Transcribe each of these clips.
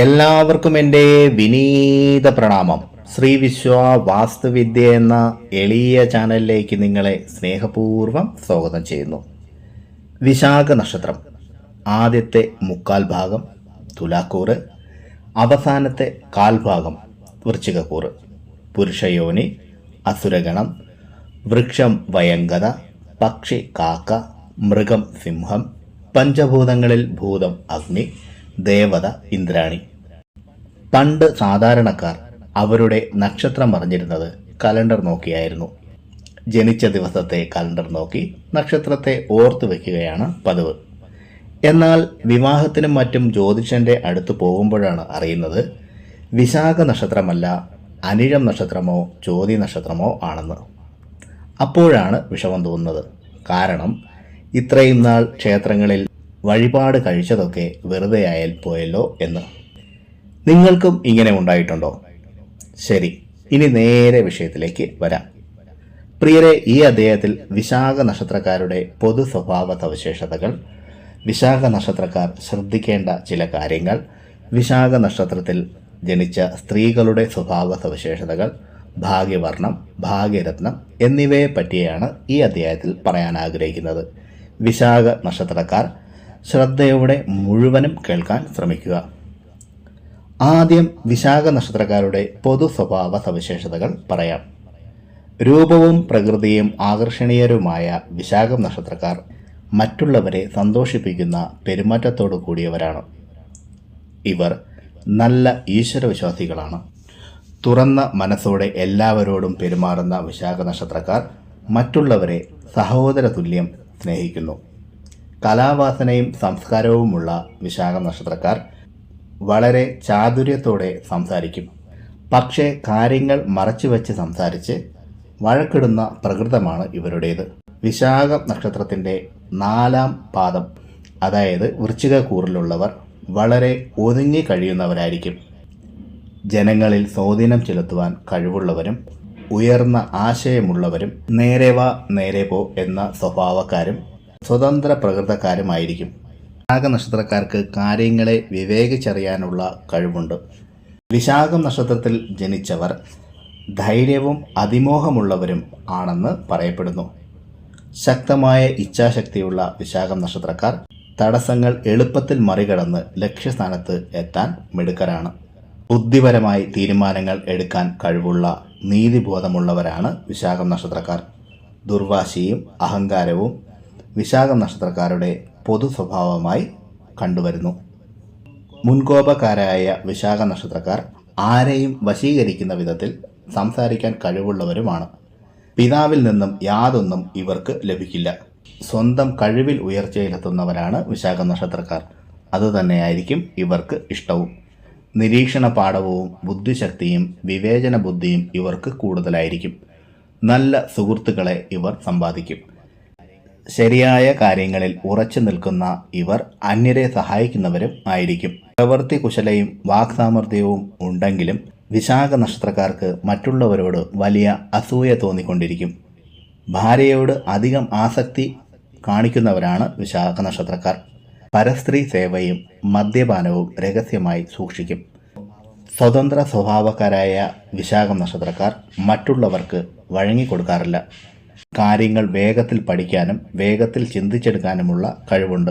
എല്ലാവർക്കും എന്റെ വിനീത പ്രണാമം. ശ്രീ വിശ്വ വാസ്തുവിദ്യ എന്ന എളിയ ചാനലിലേക്ക് നിങ്ങളെ സ്നേഹപൂർവം സ്വാഗതം ചെയ്യുന്നു. വിശാഖ നക്ഷത്രം ആദ്യത്തെ മുക്കാൽ ഭാഗം തുലാക്കൂറ് അവസാനത്തെ കാൽഭാഗം വൃശ്ചികക്കൂറ് പുരുഷയോനി അസുരഗണം വൃക്ഷം വയങ്കത പക്ഷി കാക്ക മൃഗം സിംഹം പഞ്ചഭൂതങ്ങളിൽ ഭൂതം അഗ്നി ദേവത ഇന്ദ്രാണി. പണ്ട് സാധാരണക്കാർ അവരുടെ നക്ഷത്രം അറിഞ്ഞിരുന്നത് കലണ്ടർ നോക്കിയായിരുന്നു. ജനിച്ച ദിവസത്തെ കലണ്ടർ നോക്കി നക്ഷത്രത്തെ ഓർത്തു വെക്കുകയാണ് പതിവ്. എന്നാൽ വിവാഹത്തിനും മറ്റും ജ്യോതിഷന്റെ അടുത്ത് പോകുമ്പോഴാണ് അറിയുന്നത് വിശാഖ നക്ഷത്രമല്ല അനിഴം നക്ഷത്രമോ ജ്യോതി നക്ഷത്രമോ ആണെന്ന്. അപ്പോഴാണ് വിഷമം തോന്നുന്നത്. കാരണം ഇത്രയും നാൾ ക്ഷേത്രങ്ങളിൽ വഴിപാട് കഴിച്ചതൊക്കെ വെറുതെ ആയാൽ പോയല്ലോ എന്ന്. നിങ്ങൾക്കും ഇങ്ങനെ ഉണ്ടായിട്ടുണ്ടോ? ശരി ഇനി നേരെ വിഷയത്തിലേക്ക് വരാം. പ്രിയരെ ഈ അദ്ദേഹത്തിൽ വിശാഖ നക്ഷത്രക്കാരുടെ പൊതു സ്വഭാവ സവിശേഷതകൾ വിശാഖ നക്ഷത്രക്കാർ ശ്രദ്ധിക്കേണ്ട ചില കാര്യങ്ങൾ വിശാഖ നക്ഷത്രത്തിൽ ജനിച്ച സ്ത്രീകളുടെ സ്വഭാവ സവിശേഷതകൾ ഭാഗ്യവർണം ഭാഗ്യരത്നം എന്നിവയെ പറ്റിയാണ് ഈ അധ്യായത്തിൽ പറയാൻ ആഗ്രഹിക്കുന്നത്. വിശാഖ നക്ഷത്രക്കാർ ശ്രദ്ധയോടെ മുഴുവനും കേൾക്കാൻ ശ്രമിക്കുക. ആദ്യം വിശാഖ നക്ഷത്രക്കാരുടെ പൊതു സ്വഭാവ സവിശേഷതകൾ പറയാം. രൂപവും പ്രകൃതിയും ആകർഷണീയരുമായ വിശാഖം നക്ഷത്രക്കാർ മറ്റുള്ളവരെ സന്തോഷിപ്പിക്കുന്ന പെരുമാറ്റത്തോടു കൂടിയവരാണ്. ഇവർ നല്ല ഈശ്വരവിശ്വാസികളാണ്. തുറന്ന മനസ്സോടെ എല്ലാവരോടും പെരുമാറുന്ന വിശാഖ നക്ഷത്രക്കാർ മറ്റുള്ളവരെ സഹോദര തുല്യം സ്നേഹിക്കുന്നു. കലാവാസനയും സംസ്കാരവുമുള്ള വിശാഖ നക്ഷത്രക്കാർ വളരെ ചാതുര്യത്തോടെ സംസാരിക്കും. പക്ഷേ കാര്യങ്ങൾ മറച്ചുവെച്ച് സംസാരിച്ച് വഴക്കിടുന്ന പ്രകൃതമാണ് ഇവരുടേത്. വിശാഖ നക്ഷത്രത്തിന്റെ നാലാം പാദം അതായത് വൃശ്ചിക കൂറിലുള്ളവർ വളരെ ഒതുങ്ങി കഴിയുന്നവരായിരിക്കും. ജനങ്ങളിൽ സ്വാധീനം ചെലുത്തുവാൻ കഴിവുള്ളവരും ഉയർന്ന ആശയമുള്ളവരും നേരെ വാ നേരെ പോ എന്ന സ്വഭാവക്കാരും സ്വതന്ത്ര പ്രകൃതക്കാരുമായിരിക്കും. വിശാഖ നക്ഷത്രക്കാർക്ക് കാര്യങ്ങളെ വിവേകിച്ചറിയാനുള്ള കഴിവുണ്ട്. വിശാഖം നക്ഷത്രത്തിൽ ജനിച്ചവർ ധൈര്യവും അതിമോഹമുള്ളവരും ആണെന്ന് പറയപ്പെടുന്നു. ശക്തമായ ഇച്ഛാശക്തിയുള്ള വിശാഖം നക്ഷത്രക്കാർ തടസ്സങ്ങൾ എളുപ്പത്തിൽ മറികടന്ന് ലക്ഷ്യസ്ഥാനത്ത് എത്താൻ മിടുക്കരാണ്. ബുദ്ധിപരമായി തീരുമാനങ്ങൾ എടുക്കാൻ കഴിവുള്ള നീതിബോധമുള്ളവരാണ് വിശാഖം നക്ഷത്രക്കാർ. ദുർവാശിയും അഹങ്കാരവും വിശാഖം നക്ഷത്രക്കാരുടെ പൊതു സ്വഭാവമായി കണ്ടുവരുന്നു. മുൻകോപക്കാരായ വിശാഖ നക്ഷത്രക്കാർ ആരെയും വശീകരിക്കുന്ന വിധത്തിൽ സംസാരിക്കാൻ കഴിവുള്ളവരുമാണ്. പിതാവിൽ നിന്നും യാതൊന്നും ഇവർക്ക് ലഭിക്കില്ല. സ്വന്തം കഴിവിൽ ഉയർച്ചയിലെത്തുന്നവരാണ് വിശാഖ നക്ഷത്രക്കാർ. അതുതന്നെയായിരിക്കും ഇവർക്ക് ഇഷ്ടവും. നിരീക്ഷണ പാഠവും ബുദ്ധിശക്തിയും വിവേചന ബുദ്ധിയും ഇവർക്ക് കൂടുതലായിരിക്കും. നല്ല സുഹൃത്തുക്കളെ ഇവർ സമ്പാദിക്കും. ശരിയായ കാര്യങ്ങളിൽ ഉറച്ചു നിൽക്കുന്ന ഇവർ അന്യരെ സഹായിക്കുന്നവരും ആയിരിക്കും. പ്രവൃത്തി കുശലയും വാക്സാമർഥ്യവും ഉണ്ടെങ്കിലും വിശാഖ നക്ഷത്രക്കാർക്ക് മറ്റുള്ളവരോട് വലിയ അസൂയ തോന്നിക്കൊണ്ടിരിക്കും. ഭാര്യയോട് അധികം ആസക്തി കാണിക്കുന്നവരാണ് വിശാഖ നക്ഷത്രക്കാർ. പരസ്ത്രീ സേവയും മദ്യപാനവും രഹസ്യമായി സൂക്ഷിക്കും. സ്വതന്ത്ര സ്വഭാവക്കാരായ വിശാഖ നക്ഷത്രക്കാർ മറ്റുള്ളവർക്ക് വഴങ്ങിക്കൊടുക്കാറില്ല. കാര്യങ്ങൾ വേഗത്തിൽ പഠിക്കാനും വേഗത്തിൽ ചിന്തിച്ചെടുക്കാനുമുള്ള കഴിവുണ്ട്.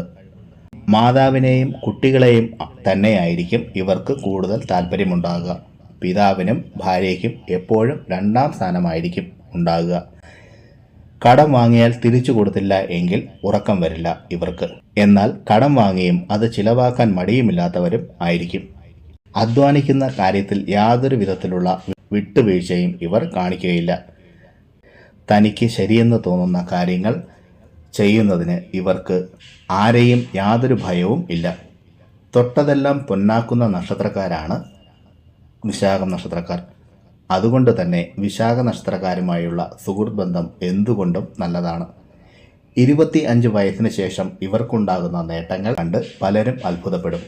മാതാവിനെയും കുട്ടികളെയും തന്നെയായിരിക്കും ഇവർക്ക് കൂടുതൽ താല്പര്യമുണ്ടാകുക പിതാവിനും ഭാര്യയ്ക്കും എപ്പോഴും രണ്ടാം സ്ഥാനമായിരിക്കും ഉണ്ടാകുക. കടം വാങ്ങിയാൽ തിരിച്ചു കൊടുത്തില്ല എങ്കിൽ ഉറക്കം വരില്ല ഇവർക്ക്. എന്നാൽ കടം വാങ്ങിയും അത് ചിലവാക്കാൻ മടിയുമില്ലാത്തവരും ആയിരിക്കും. അധ്വാനിക്കുന്ന കാര്യത്തിൽ യാതൊരു വിധത്തിലുള്ള വിട്ടുവീഴ്ചയും ഇവർ കാണിക്കുകയില്ല. തനിക്ക് ശരിയെന്ന് തോന്നുന്ന കാര്യങ്ങൾ ചെയ്യുന്നതിന് ഇവർക്ക് ആരെയും യാതൊരു ഭയവും ഇല്ല. തൊട്ടതെല്ലാം പൊന്നാക്കുന്ന നക്ഷത്രക്കാരാണ് വിശാഖം നക്ഷത്രക്കാർ. അതുകൊണ്ട് തന്നെ വിശാഖ നക്ഷത്രക്കാരുമായുള്ള സുഹൃത്ത് ബന്ധം എന്തുകൊണ്ടും നല്ലതാണ്. ഇരുപത്തി അഞ്ച് വയസ്സിന് ശേഷം ഇവർക്കുണ്ടാകുന്ന നേട്ടങ്ങൾ കണ്ട് പലരും അത്ഭുതപ്പെടും.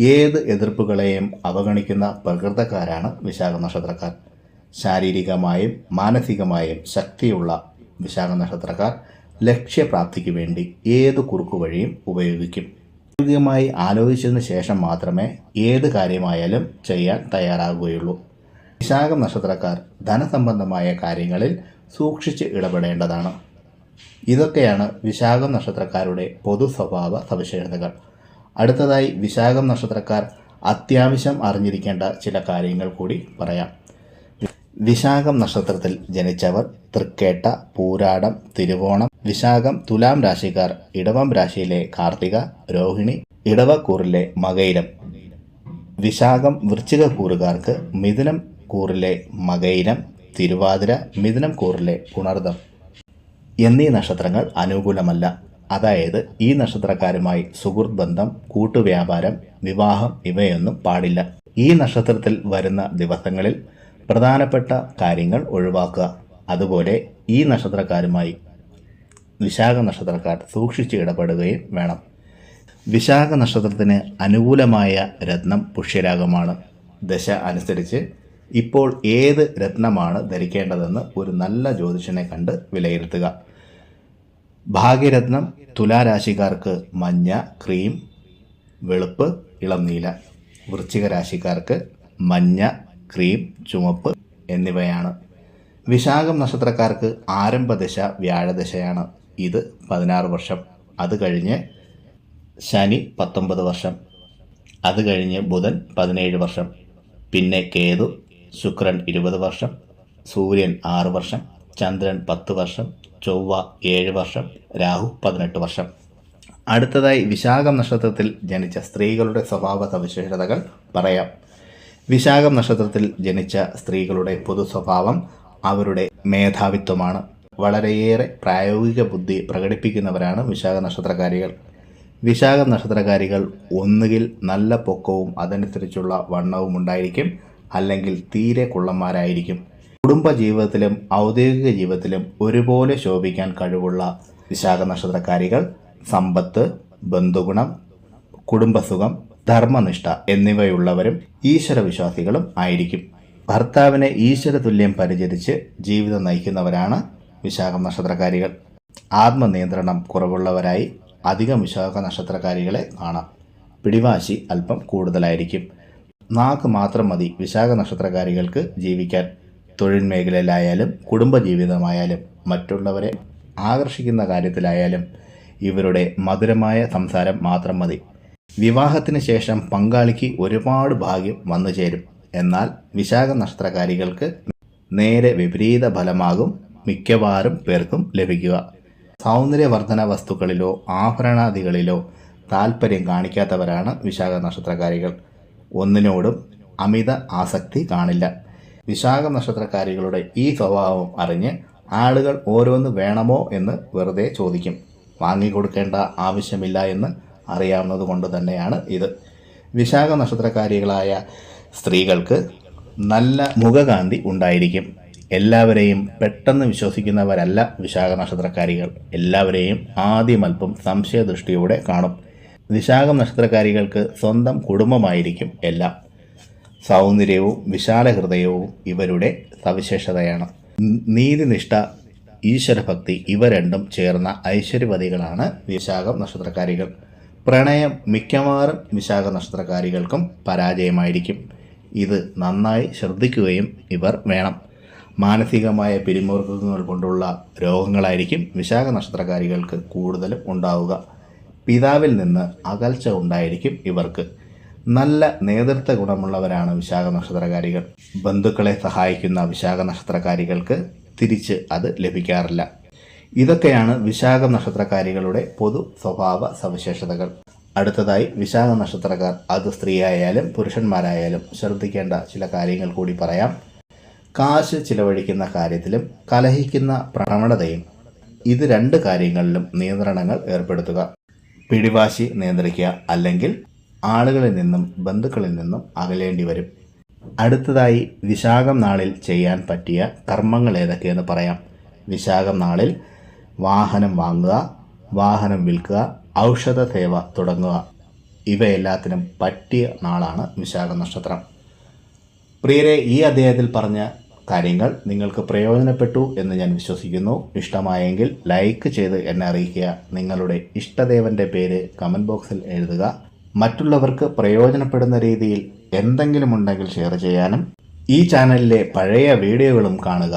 ഏത് എതിർപ്പുകളെയും അവഗണിക്കുന്ന പ്രകൃതക്കാരാണ് വിശാഖ നക്ഷത്രക്കാർ. ശാരീരികമായും മാനസികമായും ശക്തിയുള്ള വിശാഖ നക്ഷത്രക്കാർ ലക്ഷ്യപ്രാപ്തിക്ക് വേണ്ടി ഏത് കുറുക്കു വഴിയും ഉപയോഗിക്കും. പ്രായോഗികമായി ആലോചിച്ചതിന് ശേഷം മാത്രമേ ഏത് കാര്യമായാലും ചെയ്യാൻ തയ്യാറാകുകയുള്ളൂ. വിശാഖം നക്ഷത്രക്കാർ ധനസംബന്ധമായ കാര്യങ്ങളിൽ സൂക്ഷിച്ച് ഇടപെടേണ്ടതാണ്. ഇതൊക്കെയാണ് വിശാഖം നക്ഷത്രക്കാരുടെ പൊതു സ്വഭാവ സവിശേഷതകൾ. അടുത്തതായി വിശാഖം നക്ഷത്രക്കാർ അത്യാവശ്യം അറിഞ്ഞിരിക്കേണ്ട ചില കാര്യങ്ങൾ കൂടി പറയാം. വിശാഖം നക്ഷത്രത്തിൽ ജനിച്ചവർ തൃക്കേട്ട പൂരാടം തിരുവോണം വിശാഖം തുലാം രാശിക്കാർ ഇടവം രാശിയിലെ കാർത്തിക രോഹിണി ഇടവക്കൂറിലെ മകയിരം വിശാഖം വൃശ്ചിക കൂറുകാർക്ക് മിഥുനം കൂറിലെ മകയിരം തിരുവാതിര മിഥുനം കൂറിലെ പുണർദം. എന്നീ നക്ഷത്രങ്ങൾ അനുകൂലമല്ല. അതായത് ഈ നക്ഷത്രക്കാരുമായി സുഹൃത്ത് ബന്ധം കൂട്ടുവ്യാപാരം വിവാഹം ഇവയൊന്നും പാടില്ല. ഈ നക്ഷത്രത്തിൽ വരുന്ന ദിവസങ്ങളിൽ പ്രധാനപ്പെട്ട കാര്യങ്ങൾ ഒഴിവാക്കുക. അതുപോലെ ഈ നക്ഷത്രക്കാരുമായി വിശാഖ നക്ഷത്രക്കാർ സൂക്ഷിച്ച് ഇടപെടുകയും വേണം. വിശാഖ നക്ഷത്രത്തിന് അനുകൂലമായ രത്നം പുഷ്യരാഗമാണ്. ദശ അനുസരിച്ച് ഇപ്പോൾ ഏത് രത്നമാണ് ധരിക്കേണ്ടതെന്ന് ഒരു നല്ല ജ്യോതിഷനെ കണ്ട് വിലയിരുത്തുക. ഭാഗ്യരത്നം തുലാരാശിക്കാർക്ക് മഞ്ഞ ക്രീം വെളുപ്പ് ഇളം നീല. വൃശ്ചിക രാശിക്കാർക്ക് മഞ്ഞ ക്രീം ചുമപ്പ് എന്നിവയാണ്. വിശാഖം നക്ഷത്രക്കാർക്ക് ആരംഭദശ വ്യാഴദശയാണ്. ഇത് പതിനാറ് വർഷം. അത് കഴിഞ്ഞ് ശനി പത്തൊമ്പത് വർഷം. അത് കഴിഞ്ഞ് ബുധൻ പതിനേഴ് വർഷം. പിന്നെ കേതു ശുക്രൻ ഇരുപത് വർഷം. സൂര്യൻ ആറ് വർഷം. ചന്ദ്രൻ പത്ത് വർഷം. ചൊവ്വ ഏഴ് വർഷം. രാഹു പതിനെട്ട് വർഷം. അടുത്തതായി വിശാഖം നക്ഷത്രത്തിൽ ജനിച്ച സ്ത്രീകളുടെ സ്വഭാവ സവിശേഷതകൾ പറയാം. വിശാഖം നക്ഷത്രത്തിൽ ജനിച്ച സ്ത്രീകളുടെ പൊതു സ്വഭാവം അവരുടെ മേധാവിത്വമാണ്. വളരെയേറെ പ്രായോഗിക ബുദ്ധി പ്രകടിപ്പിക്കുന്നവരാണ് വിശാഖ നക്ഷത്രകാരികൾ. വിശാഖ നക്ഷത്രകാരികൾ ഒന്നുകിൽ നല്ല പൊക്കവും അതനുസരിച്ചുള്ള വണ്ണവും ഉണ്ടായിരിക്കും അല്ലെങ്കിൽ തീരെ കുള്ളന്മാരായിരിക്കും. കുടുംബ ജീവിതത്തിലും ഔദ്യോഗിക ജീവിതത്തിലും ഒരുപോലെ ശോഭിക്കാൻ കഴിവുള്ള വിശാഖ നക്ഷത്രകാരികൾ സമ്പത്ത് ബന്ധുഗുണം കുടുംബസുഖം ധർമ്മനിഷ്ഠ എന്നിവയുള്ളവരും ഈശ്വരവിശ്വാസികളും ആയിരിക്കും. ഭർത്താവിനെ ഈശ്വര തുല്യം പരിചരിച്ച് ജീവിതം നയിക്കുന്നവരാണ് വിശാഖ നക്ഷത്രക്കാരികൾ. ആത്മനിയന്ത്രണം കുറവുള്ളവരായി അധികം വിശാഖ നക്ഷത്രക്കാരികളെ കാണാം. പിടിവാശി അല്പം കൂടുതലായിരിക്കും. നാക്ക് മാത്രം മതി വിശാഖ നക്ഷത്രക്കാരികൾക്ക് ജീവിക്കാൻ. തൊഴിൽ മേഖലയിലായാലും കുടുംബജീവിതമായാലും മറ്റുള്ളവരെ ആകർഷിക്കുന്ന കാര്യത്തിലായാലും ഇവരുടെ മധുരമായ സംസാരം മാത്രം മതി. വിവാഹത്തിന് ശേഷം പങ്കാളിക്ക് ഒരുപാട് ഭാഗ്യം വന്നു ചേരും. എന്നാൽ വിശാഖ നക്ഷത്രകാരികൾക്ക് നേരെ വിപരീത ഫലമാകും മിക്കവാറും പേർക്കും ലഭിക്കുക. സൗന്ദര്യവർദ്ധന വസ്തുക്കളിലോ ആഭരണാദികളിലോ താല്പര്യം കാണിക്കാത്തവരാണ് വിശാഖ നക്ഷത്രകാരികൾ ഒന്നിനോടും അമിത ആസക്തി കാണില്ല. വിശാഖ നക്ഷത്രക്കാരികളുടെ ഈ സ്വഭാവം അറിഞ്ഞ് ആളുകൾ ഓരോന്ന് വേണമോ എന്ന് വെറുതെ ചോദിക്കും. വാങ്ങിക്കൊടുക്കേണ്ട ആവശ്യമില്ല എന്ന് അറിയാവുന്നത് കൊണ്ട് തന്നെയാണ് ഇത്. വിശാഖ നക്ഷത്രക്കാരികളായ സ്ത്രീകൾക്ക് നല്ല മുഖകാന്തി ഉണ്ടായിരിക്കും. എല്ലാവരെയും പെട്ടെന്ന് വിശ്വസിക്കുന്നവരല്ല വിശാഖ നക്ഷത്രക്കാരികൾ. എല്ലാവരെയും ആദ്യം അല്പം സംശയദൃഷ്ടിയോടെ കാണും. വിശാഖം നക്ഷത്രക്കാരികൾക്ക് സ്വന്തം കുടുംബമായിരിക്കും എല്ലാം. സൗന്ദര്യവും വിശാല ഹൃദയവും ഇവരുടെ സവിശേഷതയാണ്. നീതിനിഷ്ഠ ഈശ്വരഭക്തി ഇവ രണ്ടും ചേർന്ന ഐശ്വര്യവതികളാണ് വിശാഖം നക്ഷത്രക്കാരികൾ. പ്രണയം മിക്കവാറും വിശാഖ നക്ഷത്രക്കാരികൾക്കും പരാജയമായിരിക്കും. ഇത് നന്നായി ശ്രദ്ധിക്കുകയും ഇവർ വേണം. മാനസികമായ പിരിമുറുക്കങ്ങൾ കൊണ്ടുള്ള രോഗങ്ങളായിരിക്കും വിശാഖ നക്ഷത്രക്കാരികൾക്ക് കൂടുതലും ഉണ്ടാവുക. പിതാവിൽ നിന്ന് അകൽച്ച ഉണ്ടായിരിക്കും ഇവർക്ക്. നല്ല നേതൃത്വ ഗുണമുള്ളവരാണ് വിശാഖ നക്ഷത്രകാരികൾ ബന്ധുക്കളെ സഹായിക്കുന്ന വിശാഖ നക്ഷത്രകാരികൾക്ക് തിരിച്ച് അത് ലഭിക്കാറില്ല. ഇതൊക്കെയാണ് വിശാഖ നക്ഷത്രക്കാരികളുടെ പൊതു സ്വഭാവ സവിശേഷതകൾ. അടുത്തതായി വിശാഖ നക്ഷത്രക്കാർ അത് സ്ത്രീയായാലും പുരുഷന്മാരായാലും ശ്രദ്ധിക്കേണ്ട ചില കാര്യങ്ങൾ കൂടി പറയാം. കാശ് ചിലവഴിക്കുന്ന കാര്യത്തിലും കലഹിക്കുന്ന പ്രവണതയും ഇത് രണ്ട് കാര്യങ്ങളിലും നിയന്ത്രണങ്ങൾ ഏർപ്പെടുത്തുക. പിടിവാശി നിയന്ത്രിക്കുക അല്ലെങ്കിൽ ആളുകളിൽ നിന്നും ബന്ധുക്കളിൽ നിന്നും അകലേണ്ടി വരും. അടുത്തതായി വിശാഖം നാളിൽ ചെയ്യാൻ പറ്റിയ കർമ്മങ്ങൾ ഏതൊക്കെയെന്ന് പറയാം. വിശാഖം നാളിൽ വാഹനം വാങ്ങുക വാഹനം വിൽക്കുക ഔഷധ സേവ തുടങ്ങുക. ഇവയെല്ലാത്തിനും പറ്റിയ നാളാണ് വിശാഖ നക്ഷത്രം. പ്രിയരെ ഈ അദ്ദേഹത്തിൽ പറഞ്ഞ കാര്യങ്ങൾ നിങ്ങൾക്ക് പ്രയോജനപ്പെട്ടു എന്ന് ഞാൻ വിശ്വസിക്കുന്നു. ഇഷ്ടമായെങ്കിൽ ലൈക്ക് ചെയ്ത് എന്നെ അറിയിക്കുക. നിങ്ങളുടെ ഇഷ്ടദേവന്റെ പേര് കമന്റ് ബോക്സിൽ എഴുതുക. മറ്റുള്ളവർക്ക് പ്രയോജനപ്പെടുന്ന രീതിയിൽ എന്തെങ്കിലും ഉണ്ടെങ്കിൽ ഷെയർ ചെയ്യാനും ഈ ചാനലിലെ പഴയ വീഡിയോകളും കാണുക.